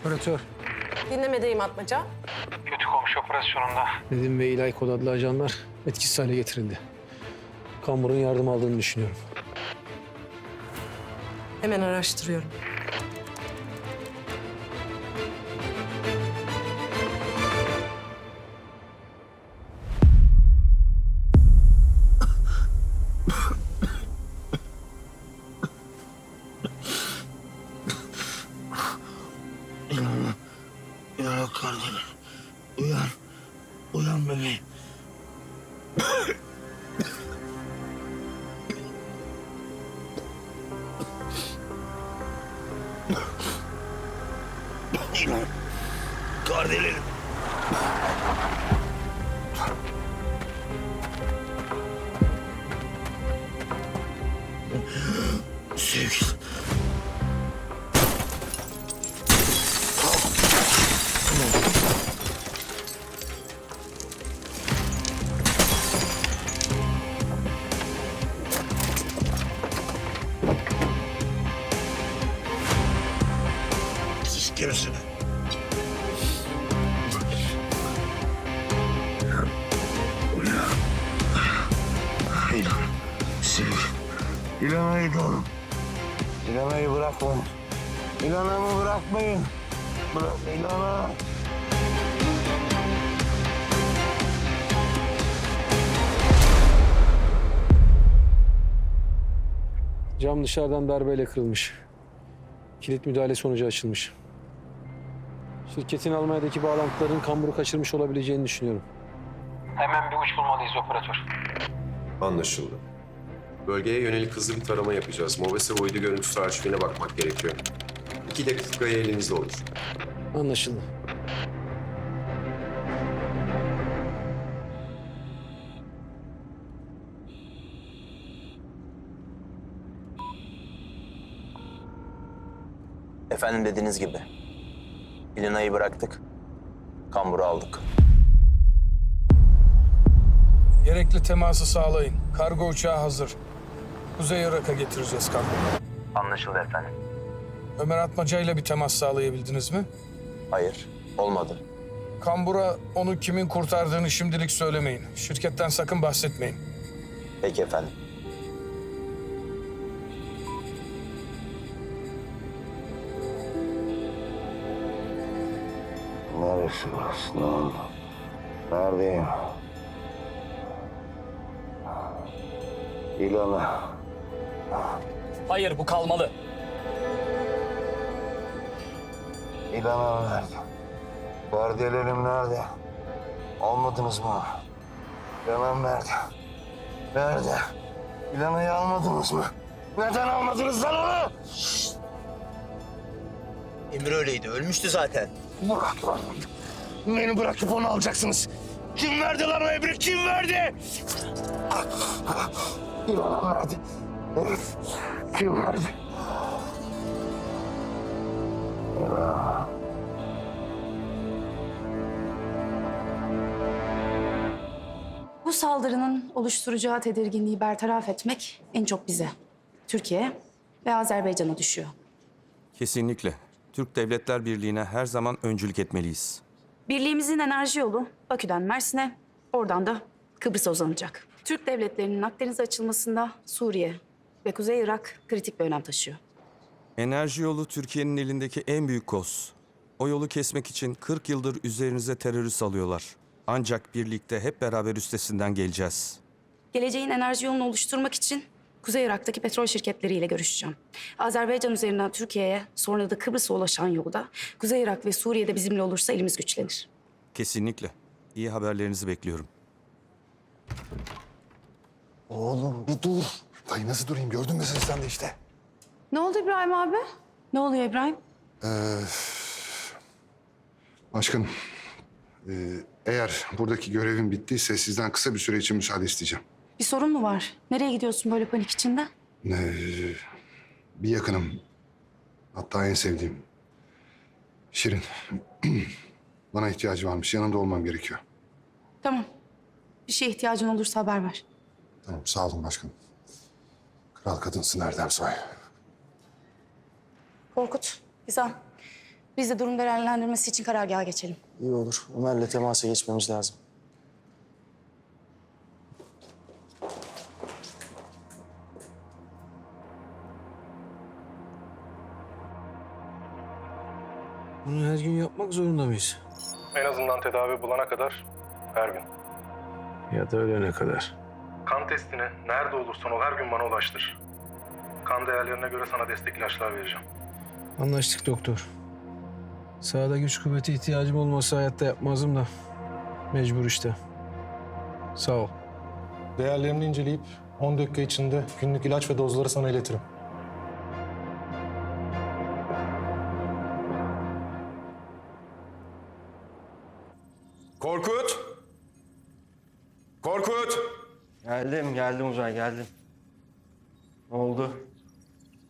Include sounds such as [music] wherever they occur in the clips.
operatör. Dinlemedeyim Atmaca. Kötü komşu operasyonunda. Nedim ve İlay kod adlı ajanlar etkisiz hale getirildi. Kambur'un yardım aldığını düşünüyorum. Hemen araştırıyorum. İnan. Kardeşlerim. Sevgilim. Uyan. İlan. Sevgi. İlana'yı doğru. İlana'yı bırakmayın. İlana'mı bırakmayın. Bırak İlana. Cam dışarıdan darbeyle kırılmış. Kilit müdahale sonucu açılmış. Şirketin Almanya'daki bağlantıların Kambur'u kaçırmış olabileceğini düşünüyorum. Hemen bir uç bulmalıyız operatör. Anlaşıldı. Bölgeye yönelik hızlı bir tarama yapacağız. Mobese uydu görüntüsü arşivine bakmak gerekiyor. İki dakikaya elinizde olur. Anlaşıldı. Efendim dediğiniz gibi. İlina'yı bıraktık. Kambur'u aldık. Gerekli teması sağlayın. Kargo uçağı hazır. Kuzey Irak'a getireceğiz kargo. Anlaşıldı efendim. Ömer Atmaca ile bir temas sağlayabildiniz mi? Hayır, olmadı. Kambur'a onu kimin kurtardığını şimdilik söylemeyin. Şirketten sakın bahsetmeyin. Peki efendim. Neresi burası? Ne oldu? Neredeyim? İlana. Hayır bu kalmalı. İlana nerede? Perdelerim nerede? Almadınız mı? Hemen nerede? Nerede? İlana'yı almadınız mı? Neden almadınız lan onu? Emir öyleydi, ölmüştü zaten. Bırak lan. Beni bırakıp onu alacaksınız. Kim verdi lan o emri? Kim verdi? İlana verdi. Kim verdi? Bu saldırının oluşturacağı tedirginliği bertaraf etmek en çok bize, Türkiye ve Azerbaycan'a düşüyor. Kesinlikle. Türk Devletler Birliği'ne her zaman öncülük etmeliyiz. Birliğimizin enerji yolu Bakü'den Mersin'e, oradan da Kıbrıs'a uzanacak. Türk devletlerinin Akdeniz açılmasında Suriye ve Kuzey Irak kritik bir önem taşıyor. Enerji yolu Türkiye'nin elindeki en büyük koz. O yolu kesmek için 40 yıldır üzerinize terörist alıyorlar. Ancak birlikte hep beraber üstesinden geleceğiz. Geleceğin enerji yolunu oluşturmak için Kuzey Irak'taki petrol şirketleriyle görüşeceğim. Azerbaycan üzerinden Türkiye'ye, sonra da Kıbrıs'a ulaşan yolda Kuzey Irak ve Suriye'de bizimle olursa elimiz güçlenir. Kesinlikle. İyi haberlerinizi bekliyorum. Oğlum bir dur. Dayı nasıl durayım gördün mü sen de işte. Ne oldu İbrahim abi? Ne oluyor İbrahim? Başkanım, e, eğer buradaki görevim bittiyse sizden kısa bir süre için müsaade isteyeceğim. Bir sorun mu var? Nereye gidiyorsun böyle panik içinde? E, bir yakınım, hatta en sevdiğim. Şirin, [clears throat] bana ihtiyacı varmış. Yanında olmam gerekiyor. Tamam. Bir şeye ihtiyacın olursa haber ver. Tamam, sağ olun başkanım. Kral kadınsın Erdem Soy. Korkut, Gizem. Biz de durum değerlendirmesi için karargaha geçelim. İyi olur. Ömer'le temasa geçmemiz lazım. Bunu her gün yapmak zorunda mıyız? En azından tedavi bulana kadar her gün. Ya da ölene kadar. Kan testini nerede olursan ol her gün bana ulaştır. Kan değerlerine göre sana destek ilaçlar vereceğim. Anlaştık doktor. Sahada güç kuvveti ihtiyacım olmasa hayatta yapmazdım da. Mecbur işte. Sağ ol. Değerlerini inceleyip 10 dakika içinde günlük ilaç ve dozları sana iletirim. Geldim, Uzay, geldim. Ne oldu?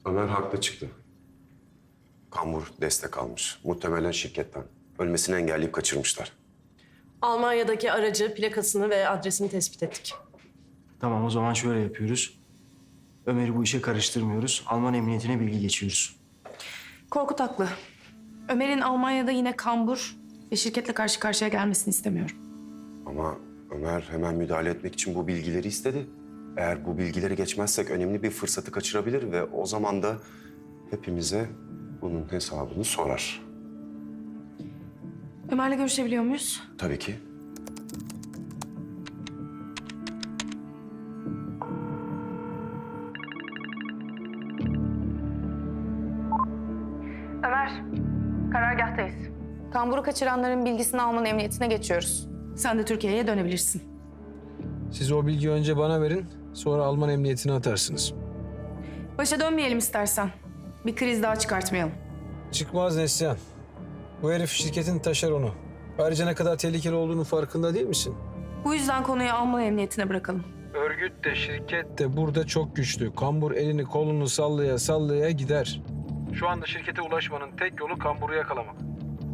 Ömer haklı çıktı. Kambur destek almış. Muhtemelen şirketten. Ölmesini engelleyip kaçırmışlar. Almanya'daki aracı, plakasını ve adresini tespit ettik. Tamam, o zaman şöyle yapıyoruz. Ömer'i bu işe karıştırmıyoruz. Alman emniyetine bilgi geçiyoruz. Korkut haklı. Ömer'in Almanya'da yine kambur ve şirketle karşı karşıya gelmesini istemiyorum. Ama Ömer hemen müdahale etmek için bu bilgileri istedi. Eğer bu bilgileri geçmezsek önemli bir fırsatı kaçırabilir ve o zaman da hepimize bunun hesabını sorar. Ömer'le görüşebiliyor muyuz? Tabii ki. Ömer, karargahtayız. Kamburu kaçıranların bilgisini Alman emniyetine geçiyoruz. Sen de Türkiye'ye dönebilirsin. Siz o bilgiyi önce bana verin. Sonra Alman emniyetine atarsınız. Başa dönmeyelim istersen. Bir kriz daha çıkartmayalım. Çıkmaz Neslihan. Bu herif şirketin taşer onu. Ayrıca ne kadar tehlikeli olduğunu farkında değil misin? Bu yüzden konuyu Alman emniyetine bırakalım. Örgüt de şirket de burada çok güçlü. Kambur elini kolunu sallaya sallaya gider. Şu anda şirkete ulaşmanın tek yolu Kambur'u yakalamak.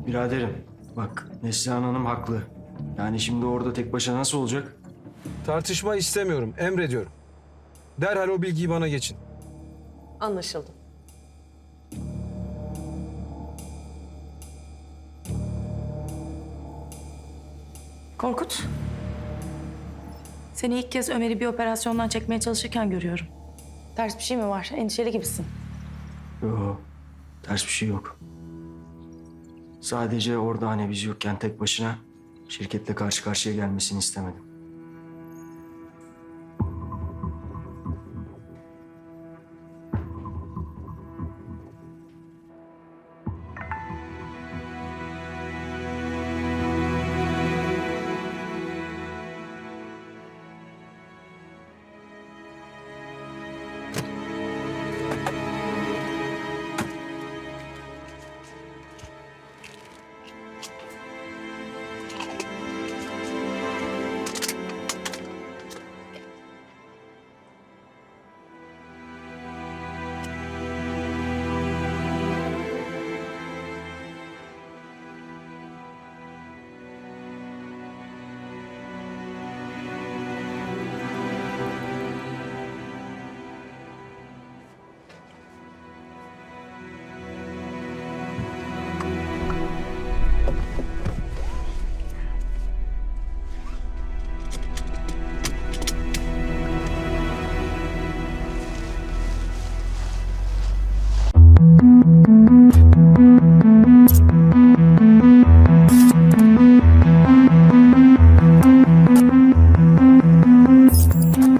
Biraderim, bak Neslihan Hanım haklı. Yani şimdi orada tek başına nasıl olacak? Tartışma istemiyorum, emrediyorum. Derhal o bilgiyi bana geçin. Anlaşıldı. Korkut. Seni ilk kez Ömer'i bir operasyondan çekmeye çalışırken görüyorum. Ters bir şey mi var? Endişeli gibisin. Yok, ters bir şey yok. Sadece orada hani biz yokken tek başına şirketle karşı karşıya gelmesini istemedim.